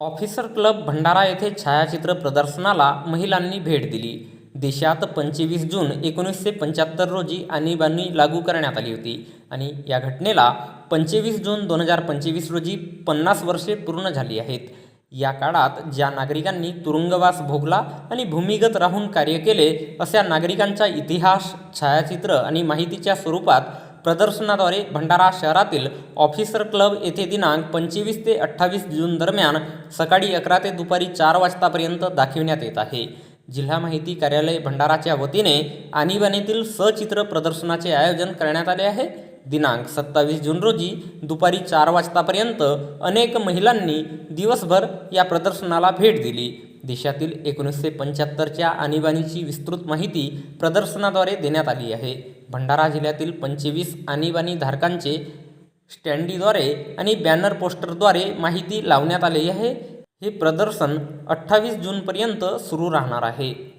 Officer club Bhandara येथे छायाचित्र प्रदर्शनाला महिलांनी भेट दिली. देशात पंचवीस जून एकोणीसशे पंच्याहत्तर रोजी आणीबाणी लागू करण्यात आली होती आणि या घटनेला पंचवीस जून दोन हजार पंचवीस रोजी पन्नास वर्षे पूर्ण झाली आहेत. या काळात ज्या नागरिकांनी तुरुंगवास भोगला आणि भूमिगत राहून कार्य केले अशा नागरिकांचा इतिहास छायाचित्र आणि माहितीच्या स्वरूपात प्रदर्शनाद्वारे भंडारा शहरातील ऑफिसर क्लब येथे दिनांक पंचवीस ते अठ्ठावीस जून दरम्यान सकाळी अकरा ते दुपारी चार वाजतापर्यंत दाखविण्यात येत आहे. जिल्हा माहिती कार्यालय भंडाराच्या वतीने आणीबाणीतील सचित्र प्रदर्शनाचे आयोजन करण्यात आले आहे. दिनांक सत्तावीस जून रोजी दुपारी चार वाजतापर्यंत अनेक महिलांनी दिवसभर या प्रदर्शनाला भेट दिली. देशातील एकोणीसशे पंच्याहत्तरच्या आणीबाणीची विस्तृत माहिती प्रदर्शनाद्वारे देण्यात आली आहे. भंडारा जिल्ह्यातील पंचवीस आणीबाणी धारकांचे स्टँडीद्वारे आणि बॅनर पोस्टरद्वारे माहिती लावण्यात आलेली आहे. हे प्रदर्शन अठ्ठावीस जूनपर्यंत सुरू राहणार आहे.